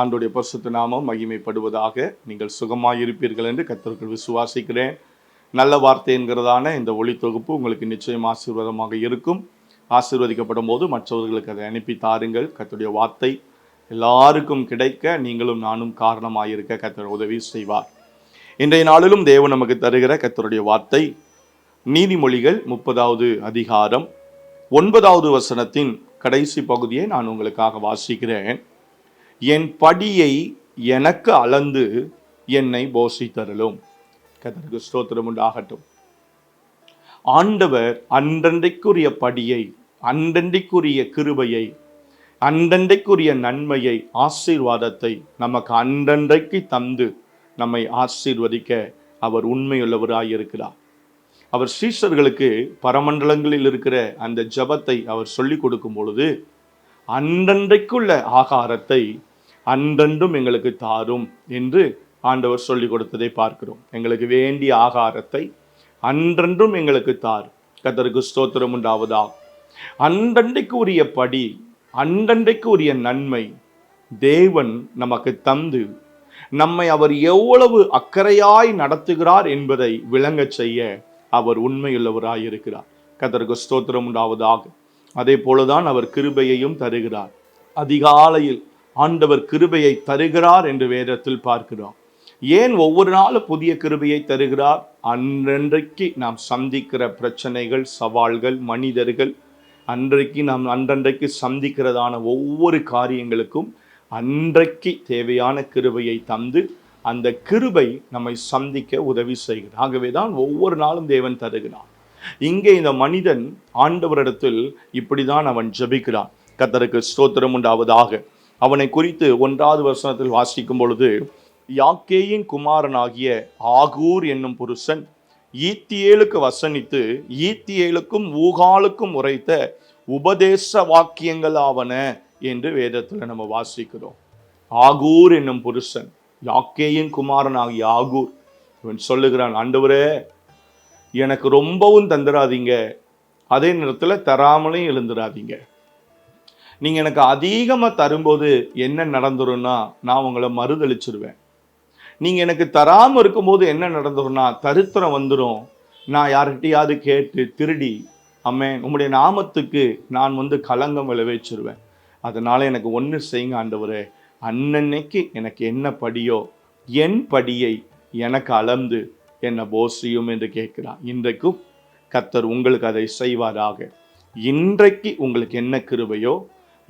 ஆண்டுடைய பரிசுத்த நாமம் மகிமைப்படுவதாக நீங்கள் சுகமாயிருப்பீர்கள் என்று கத்தர்கள் விசுவாசிக்கிறேன். நல்ல வார்த்தை என்கிறதான இந்த ஒளி தொகுப்பு உங்களுக்கு நிச்சயம் ஆசீர்வாதமாக இருக்கும். ஆசீர்வதிக்கப்படும் போது மற்றவர்களுக்கு அதை அனுப்பி தாருங்கள். கத்துடைய வார்த்தை எல்லாருக்கும் கிடைக்க நீங்களும் நானும் காரணமாயிருக்க கத்தர் உதவி செய்வார். இன்றைய நாளிலும் தேவன் நமக்கு தருகிற கத்தருடைய வார்த்தை நீதிமொழிகள் முப்பதாவது அதிகாரம் ஒன்பதாவது வசனத்தின் கடைசி பகுதியை நான் உங்களுக்காக வாசிக்கிறேன். என் படியை எனக்கு அளந்து என்னை போஷித்தருளும். கதற்கு ஸ்தோத்திரம் உண்டாகட்டும். ஆண்டவர் அன்றன்றைக்குரிய படியை அன்றன்றைக்குரிய கிருபையை அன்றன்றைக்குரிய நன்மையை ஆசீர்வாதத்தை நமக்கு அன்றன்றைக்கு தந்து நம்மை ஆசீர்வதிக்க அவர் உண்மையுள்ளவராயிருக்கிறார் அவர் ஸ்ரீஷர்களுக்கு பரமண்டலங்களில் இருக்கிற அந்த ஜபத்தை அவர் சொல்லிக் கொடுக்கும் பொழுது அன்றன்றைக்குள்ள ஆகாரத்தை அன்றென்றும் எங்களுக்கு தாரும் என்று ஆண்டவர் சொல்லிக் கொடுத்ததை பார்க்கிறோம். எங்களுக்கு வேண்டிய ஆகாரத்தை அன்றன்றும் எங்களுக்கு தார். கத்தருக்கு ஸ்தோத்திரம் உண்டாவதா அன்றன்றைக்கு உரிய படி அன்றன்றைக்கு உரிய நன்மை தேவன் நமக்கு தந்து நம்மை அவர் எவ்வளவு அக்கறையாய் நடத்துகிறார் என்பதை விளங்கச் செய்ய அவர் உண்மையுள்ளவராய் இருக்கிறார். கத்தருக்கு ஸ்தோத்திரம் உண்டாவதாக. அதே போலதான் அவர் கிருபையையும் தருகிறார். அதிகாலையில் ஆண்டவர் கிருபையை தருகிறார் என்று வேதத்தில் பார்க்கிறோம். ஏன் ஒவ்வொரு நாளும் புதிய கிருபையை தருகிறார்? அன்றன்றைக்கு நாம் சந்திக்கிற பிரச்சனைகள் சவால்கள் மனிதர்கள் அன்றைக்கு நாம் அன்றன்றைக்கு சந்திக்கிறதான ஒவ்வொரு காரியங்களுக்கும் அன்றைக்கு தேவையான கிருபையை தந்து அந்த கிருபை நம்மை சந்திக்க உதவி செய்கிறார். ஆகவே தான் ஒவ்வொரு நாளும் தேவன் தருகிறான் இங்கே இந்த மனிதன் ஆண்டவரிடத்தில் இப்படிதான் அவன் ஜெபிக்கிறான். கத்தருக்கு ஸ்தோத்திரம் உண்டாவதாக. அவனை குறித்து ஒன்றாவது வசனத்தில் வாசிக்கும் பொழுது யாக்கேயின் குமாரனாகிய ஆகூர் என்னும் புருஷன் ஈத்தியேலுக்கு வசனித்து ஈத்தியேலுக்கும் ஊகாலுக்கும் உரைத்த உபதேச வாக்கியங்கள் ஆவன என்று வேதத்தில் நம்ம வாசிக்கிறோம். ஆகூர் என்னும் புருஷன் யாக்கேயின் குமாரனாகிய ஆகூர். இவன் சொல்லுகிறான் ஆண்டவரே எனக்கு ரொம்பவும் தந்துடாதீங்க அதே நேரத்தில் தராமலையும் எழுந்துடாதீங்க நீங்கள் எனக்கு அதிகமாக தரும்போது என்ன நடந்துரும்னா நான் உங்களை மறுதளிச்சிருவேன் நீங்கள் எனக்கு தராமல் இருக்கும்போது என்ன நடந்துரும்னா தருத்திரம் வந்துடும் நான் யார்கிட்டையாவது கேட்டு திருடி அம்மே உம்முடைய நாமத்துக்கு நான் வந்து களங்கம் விளைவிச்சிருவேன். அதனால் எனக்கு ஒன்று செய்யுங்க ஆண்டவரே. அன்னன்னைக்கு எனக்கு என்ன படியோ என் படியை எனக்கு அளந்து என்னை போசியும் என்று கேட்கிறான் இன்றைக்கும் கத்தர் உங்களுக்கு அதை செய்வாராக. இன்றைக்கு உங்களுக்கு என்ன கிருபையோ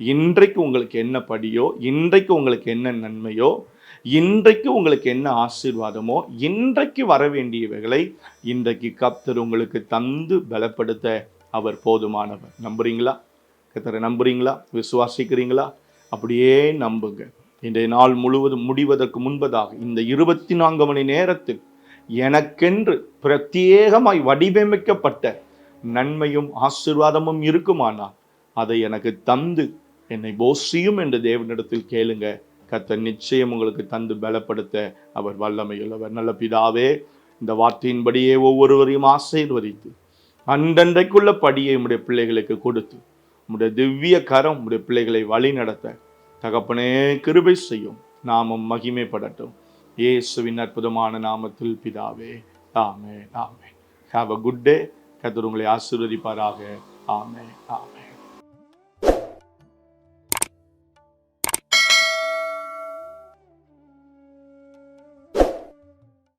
இன்றைக்கு உங்களுக்கு என்ன படியோ இன்றைக்கு உங்களுக்கு என்ன நன்மையோ இன்றைக்கு உங்களுக்கு என்ன ஆசீர்வாதமோ இன்றைக்கு வர வேண்டியவைகளை இன்றைக்கு கப்தர் உங்களுக்கு தந்து பலப்படுத்த அவர் போதுமானவர். நம்புறீங்களா? கத்தரை நம்புறீங்களா? விசுவாசிக்கிறீங்களா? அப்படியே நம்புங்க. இன்றைய நாள் முழுவதும் முடிவதற்கு முன்பதாக இந்த இருபத்தி நான்கு மணி நேரத்தில் எனக்கென்று பிரத்யேகமாய் வடிவமைக்கப்பட்ட நன்மையும் ஆசீர்வாதமும் இருக்குமானால் அதை எனக்கு தந்து என்னை போசியும் என்று தேவனிடத்தில் கேளுங்க. கர்த்தர் நிச்சயம் உங்களுக்கு தந்து பலப்படுத்த அவர் வல்லமையுள்ளவர். நல்ல பிதாவே இந்த வார்த்தையின்படியே ஒவ்வொருவரையும் ஆசீர்வதித்து அன்றன்றைக்குள்ள படியை உடைய பிள்ளைகளுக்கு கொடுத்து உடைய திவ்ய கரம் உடைய பிள்ளைகளை வழி நடத்த தகப்பனே கிருபை செய்யும். நாமும் மகிமைப்படட்டும். இயேசுவின் அற்புதமான நாமத்தில் பிதாவே ஆமே ஆமே ஹாவ் அ குட் டே கத்தர் உங்களை ஆசீர்வதிப்பாராக. ஆமே ஆமே